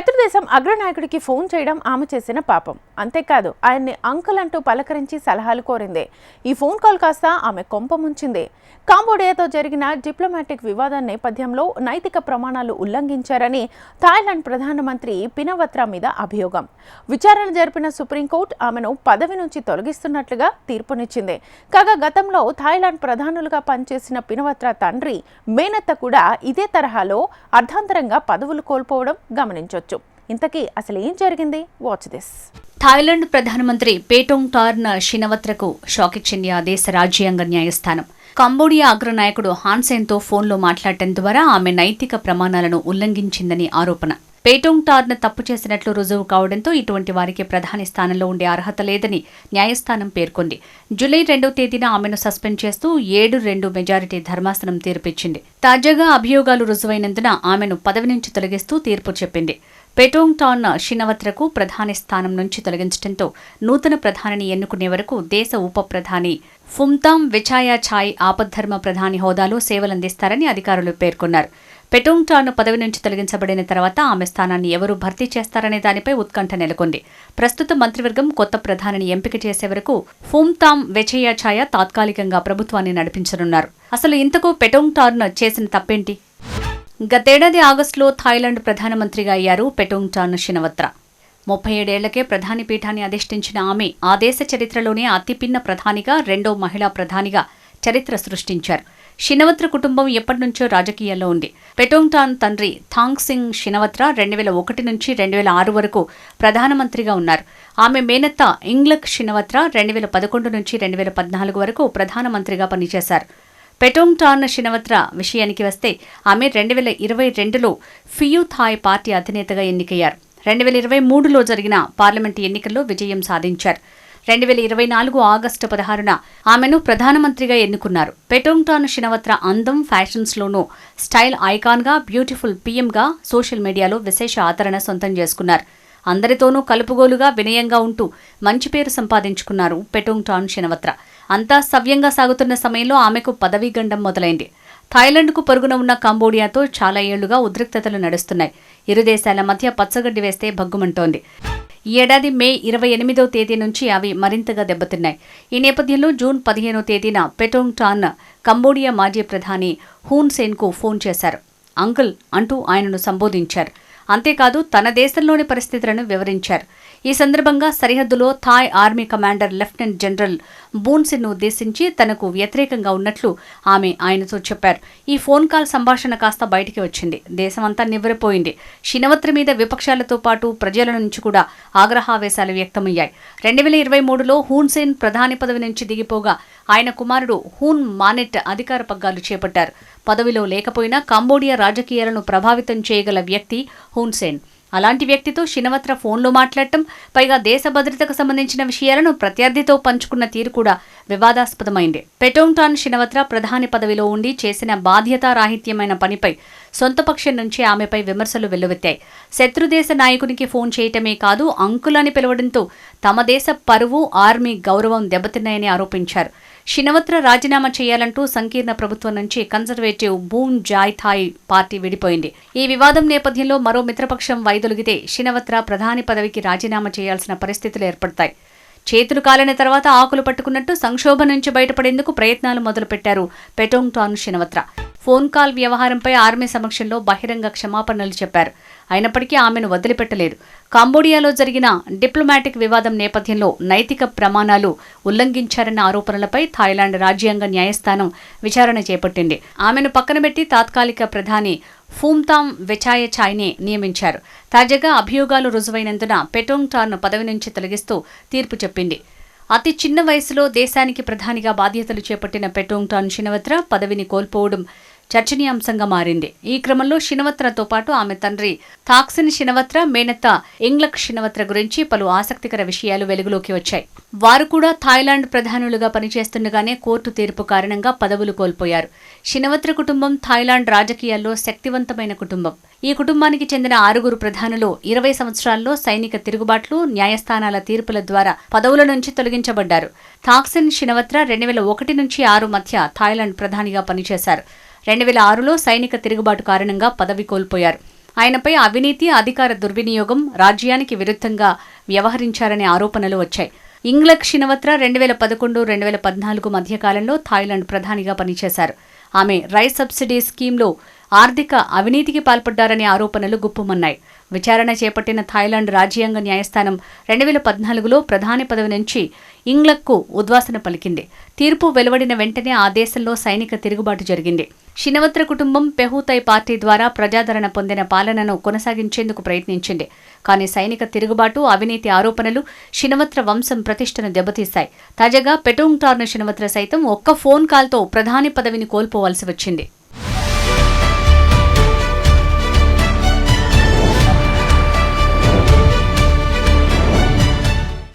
శత్రుదేశం అగ్రనాయకుడికి phone చేయడం ఆమె చేసిన పాపం. అంతేకాదు ఆయన్ని అంకుల్ అంటూ పలకరించి సలహాలు కోరింది. ఈ ఫోన్ కాల్ కాస్త ఆమె కొంప ముంచిందే. కాంబోడియాతో జరిగిన డిప్లొమాటిక్ వివాదం నేపథ్యంలో నైతిక ప్రమాణాలు ఉల్లంఘించారని థాయిలాండ్ ప్రధానమంత్రి పినవత్రా మీద అభియోగం. విచారణ జరిపిన సుప్రీంకోర్టు ఆమెను పదవి నుంచి తొలగిస్తున్నట్లుగా తీర్పునిచ్చింది. కాగా గతంలో థాయిలాండ్ ప్రధానులుగా పనిచేసిన పినవత్రా తండ్రి మేనత్త కూడా ఇదే తరహాలో అర్ధాంతరంగా పదవులు కోల్పోవడం చెప్పొచ్చు. ఇంతకీ అసలు ఏం జరిగింది? వాచ్ దిస్ థాయిలాండ్ ప్రధానమంత్రి పేటోంగ్ టార్న్ షినవత్రకు షాక్ ఇచ్చింది ఆ దేశ రాజ్యాంగ న్యాయస్థానం. కంబోడియా అగ్రనాయకుడు హాన్సెన్తో ఫోన్లో మాట్లాడటం ద్వారా ఆమె నైతిక ప్రమాణాలను ఉల్లంఘించిందని ఆరోపణ. పేటోంగ్ టార్న్ తప్పు చేసినట్లు రుజువు కావడంతో ఇటువంటి వారికి ప్రధాని స్థానంలో ఉండే అర్హత లేదని న్యాయస్థానం పేర్కొంది. జూలై రెండో తేదీన ఆమెను సస్పెండ్ చేస్తూ ఏడు రెండు మెజారిటీ ధర్మాసనం తీర్పిచ్చింది. తాజాగా అభియోగాలు రుజువైనందున ఆమెను పదవి నుంచి తొలగిస్తూ తీర్పు చెప్పింది. పెటోంగ్టాన్ షినవత్రకు ప్రధాని స్థానం నుంచి తొలగించడంతో నూతన ప్రధానిని ఎన్నుకునే వరకు దేశ ఉప ప్రధాని ఫుమ్తామ్ విచాయా ఛాయ్ ఆపద్ధర్మ ప్రధాని హోదాలో సేవలందిస్తారని అధికారులు పేర్కొన్నారు. పెటోంగ్టాన్ పదవి నుంచి తొలగించబడిన తర్వాత ఆమె స్థానాన్ని ఎవరు భర్తీ చేస్తారనే దానిపై ఉత్కంఠ నెలకొంది. ప్రస్తుత మంత్రివర్గం కొత్త ప్రధానిని ఎంపిక చేసే వరకు ఫుమ్తామ్ వెచయ్య తాత్కాలికంగా ప్రభుత్వాన్ని నడిపించనున్నారు. అసలు ఇంతకు పెటోంగ్టాన్ చేసిన తప్పేంటి? గతేడాది ఆగస్టులో థాయిలాండ్ ప్రధానమంత్రిగా అయ్యారు పెటోంగ్ టాన్ షినవత్ర ముప్పై ఏడేళ్ళకే ప్రధాని పీఠాన్ని అధిష్ఠించిన ఆమె ఆ దేశ చరిత్రలోనే అతిపిన్న ప్రధానిగా రెండో మహిళా ప్రధానిగా చరిత్ర సృష్టించారు. షినవత్ర కుటుంబం ఎప్పటినుంచో రాజకీయాల్లో ఉంది. పెటోంగ్టాన్ తండ్రి థాంగ్ సింగ్ షినవత్ర రెండు వేల ఒకటి నుంచి రెండు వేల ఆరు వరకు ప్రధానమంత్రిగా ఉన్నారు. ఆమె మేనత్త ఇంగ్లక్ షినవత్ర రెండు వేల పదకొండు నుంచి రెండు వేల పద్నాలుగు వరకు ప్రధానమంత్రిగా పనిచేశారు. పెటోంగ్ టాన్ షినవత్ర విషయానికి వస్తే ఆమె రెండు వేల ఇరవై రెండులో ఫియూ థాయ్ పార్టీ అధినేతగా ఎన్నికయ్యారు. రెండు వేల ఇరవై మూడులో జరిగిన పార్లమెంటు ఎన్నికల్లో విజయం సాధించారు. రెండు వేల ఇరవై నాలుగు ఆగస్టు పదహారున ఆమెను ప్రధానమంత్రిగా ఎన్నుకున్నారు. పెటోంగ్టాన్ షినవత్ర అందం ఫ్యాషన్స్లోనూ స్టైల్ ఐకాన్గా బ్యూటిఫుల్ పీఎంగా సోషల్ మీడియాలో విశేష ఆదరణ సొంతం చేసుకున్నారు. అందరితోనూ కలుపుగోలుగా వినయంగా ఉంటూ మంచి పేరు సంపాదించుకున్నారు పెటోంగ్టాన్ షినవత్ర అంతా సవ్యంగా సాగుతున్న సమయంలో ఆమెకు పదవీ గండం మొదలైంది. థాయిలాండ్కు పొరుగున ఉన్న కంబోడియాతో చాలా ఏళ్ళుగా ఉద్రిక్తతలు నడుస్తున్నాయి. ఇరు దేశాల మధ్య పచ్చగడ్డి వేస్తే భగ్గుమంటోంది. ఈ ఏడాది మే ఇరవై ఎనిమిదో తేదీ నుంచి అవి మరింతగా దెబ్బతిన్నాయి. ఈ నేపథ్యంలో జూన్ పదిహేనో తేదీన పెటోంగ్ టాన్ కంబోడియా మాజీ ప్రధాని హూన్ సేన్కు ఫోన్ చేశారు. అంకుల్ అంటూ ఆయనను సంబోధించారు. అంతేకాదు తన దేశంలోని పరిస్థితులను వివరించారు. ఈ సందర్భంగా సరిహద్దులో Thai army commander lieutenant general బూన్సిన్ను ఉద్దేశించి తనకు వ్యతిరేకంగా ఉన్నట్లు ఆమె ఆయనతో చెప్పారు. ఈ ఫోన్ కాల్ సంభాషణ కాస్త బయటికి వచ్చింది. దేశమంతా నివ్వెరపోయింది. షినవత్ర మీద విపక్షాలతో పాటు ప్రజల నుంచి కూడా ఆగ్రహావేశాలు వ్యక్తమయ్యాయి. రెండు వేల ఇరవై మూడులో హూన్ సేన్ ప్రధాని పదవి నుంచి దిగిపోగా ఆయన కుమారుడు హూన్ మానెట్ అధికార పగ్గాలు చేపట్టారు. పదవిలో లేకపోయినా కంబోడియా రాజకీయాలను ప్రభావితం చేయగల వ్యక్తి హున్సేన్ అలాంటి వ్యక్తితో షినవత్ర ఫోన్లో మాట్లాడటం పైగా దేశ భద్రతకు సంబంధించిన విషయాలను ప్రత్యర్థితో పంచుకున్న తీరు కూడా వివాదాస్పదమైంది. పెటోంటాన్ షినవత్ర ప్రధాని పదవిలో ఉండి చేసిన బాధ్యతారాహిత్యమైన పనిపై సొంత పక్షం నుంచే ఆమెపై విమర్శలు వెల్లువెత్తాయి. శత్రుదేశ నాయకునికి ఫోన్ చేయటమే కాదు అంకులని అని పిలవడంతో తమ దేశ పరువు ఆర్మీ గౌరవం దెబ్బతిన్నాయని ఆరోపించారు. షినవత్ర రాజీనామా చేయాలంటూ సంకీర్ణ ప్రభుత్వం నుంచి conservative Bhum Jai Thai party విడిపోయింది. ఈ వివాదం నేపథ్యంలో మరో మిత్రపక్షం వైదొలిగితే షినవత్ర ప్రధాని పదవికి రాజీనామా చేయాల్సిన పరిస్థితులు ఏర్పడతాయి. చేతులు కాలిన తర్వాత ఆకులు పట్టుకున్నట్టు సంక్షోభం నుంచి బయటపడేందుకు ప్రయత్నాలు మొదలుపెట్టారు పెటోంగ్టాన్ షినవత్ర ఫోన్ కాల్ వ్యవహారంపై ఆర్మీ సమక్షంలో బహిరంగ క్షమాపణలు చెప్పారు. అయినప్పటికీ ఆమెను వదిలిపెట్టలేదు. కాంబోడియాలో జరిగిన డిప్లొమాటిక్ వివాదం నేపథ్యంలో నైతిక ప్రమాణాలు ఉల్లంఘించారన్న ఆరోపణలపై థాయిలాండ్ రాజ్యాంగ న్యాయస్థానం విచారణ చేపట్టింది. ఆమెను పక్కనబెట్టి తాత్కాలిక ప్రధాని ఫూమ్తామ్ వెచాయ ఛాయ్నే నియమించారు. తాజాగా అభియోగాలు రుజువైనందున పెటోంగ్ టార్ను పదవి నుంచి తొలగిస్తూ తీర్పు చెప్పింది. అతి చిన్న వయసులో దేశానికి ప్రధానిగా బాధ్యతలు చేపట్టిన పెటోంగ్ టాన్ చినవత్ర పదవిని కోల్పోవడం చర్చనీయాంశంగా మారింది. ఈ క్రమంలో షినవత్రతో పాటు ఆమె తండ్రి థాక్సిన్ షినవత్ర మేనత్త ఇంగ్లక్ షినవత్ర గురించి పలు ఆసక్తికర విషయాలు వెలుగులోకి వచ్చాయి. వారు కూడా థాయిలాండ్ ప్రధానులుగా పనిచేస్తుండగానే కోర్టు తీర్పు కారణంగా పదవులు కోల్పోయారు. షినవత్ర కుటుంబం థాయిలాండ్ రాజకీయాల్లో శక్తివంతమైన కుటుంబం. ఈ కుటుంబానికి చెందిన ఆరుగురు ప్రధానులు ఇరవై సంవత్సరాల్లో సైనిక తిరుగుబాట్లు న్యాయస్థానాల తీర్పుల ద్వారా పదవుల నుంచి తొలగించబడ్డారు. థాక్సిన్ షినవత్ర రెండు వేల ఒకటి నుంచి ఆరు మధ్య థాయిలాండ్ ప్రధానిగా పనిచేశారు. రెండు వేల ఆరులో సైనిక తిరుగుబాటు కారణంగా పదవి కోల్పోయారు. ఆయనపై అవినీతి అధికార దుర్వినియోగం రాజ్యానికి విరుద్ధంగా వ్యవహరించారనే ఆరోపణలు వచ్చాయి. ఇంగ్లక్ షినవత్ర రెండు వేల పదకొండు రెండు వేల పద్నాలుగు మధ్యకాలంలో థాయిలాండ్ ప్రధానిగా పనిచేశారు. ఆమె రైస్ సబ్సిడీ స్కీమ్లో ఆర్థిక అవినీతికి పాల్పడ్డారనే ఆరోపణలు గుప్పుమన్నాయి. విచారణ చేపట్టిన థాయిలాండ్ రాజ్యాంగ న్యాయస్థానం రెండు వేల పద్నాలుగులో ప్రధాని పదవి నుంచి ఇంగ్లక్కు ఉద్వాసన పలికింది. తీర్పు వెలువడిన వెంటనే ఆ దేశంలో సైనిక తిరుగుబాటు జరిగింది. షినవత్ర కుటుంబం పెహూతై పార్టీ ద్వారా ప్రజాదరణ పొందిన పాలనను కొనసాగించేందుకు ప్రయత్నించింది. కానీ సైనిక తిరుగుబాటు అవినీతి ఆరోపణలు షినవత్ర వంశం ప్రతిష్టను దెబ్బతీశాయి. తాజాగా పెటోంగ్ శినవత్ర షినవత్ర సైతం ఒక్క ఫోన్ కాల్తో ప్రధాని పదవిని కోల్పోవాల్సి వచ్చింది.